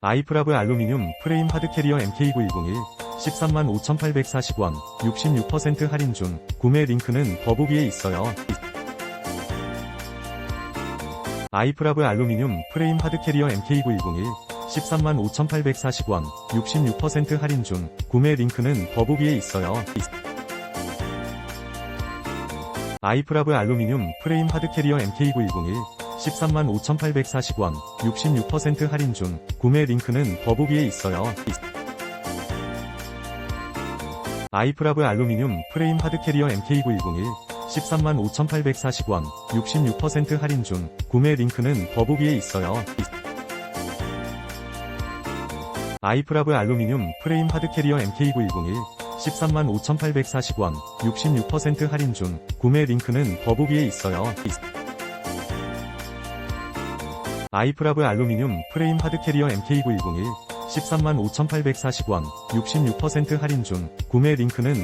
아이프라브 알루미늄 프레임 하드캐리어 MK9101 13만 5,840원 66% 할인 중 구매 링크는 더보기에 있어요. 아이프라브 알루미늄 프레임 하드캐리어 MK9101 13만 5,840원 66% 할인 중 구매 링크는 더보기에 있어요. 아이프라브 알루미늄 프레임 하드캐리어 MK9101 13만 5,840원 66% 할인 중 구매 링크는 더보기에 있어요. 아이프라브 알루미늄 프레임 하드캐리어 MK9101 13만 5,840원 66% 할인 중 구매 링크는 더보기에 있어요. 아이프라브 알루미늄 프레임 하드캐리어 MK9101 13만 5,840원 66% 할인 중 구매 링크는 더보기에 있어요. 아이프라브 알루미늄 프레임 하드캐리어 MK9101 13만 5,840원 66% 할인 중 구매 링크는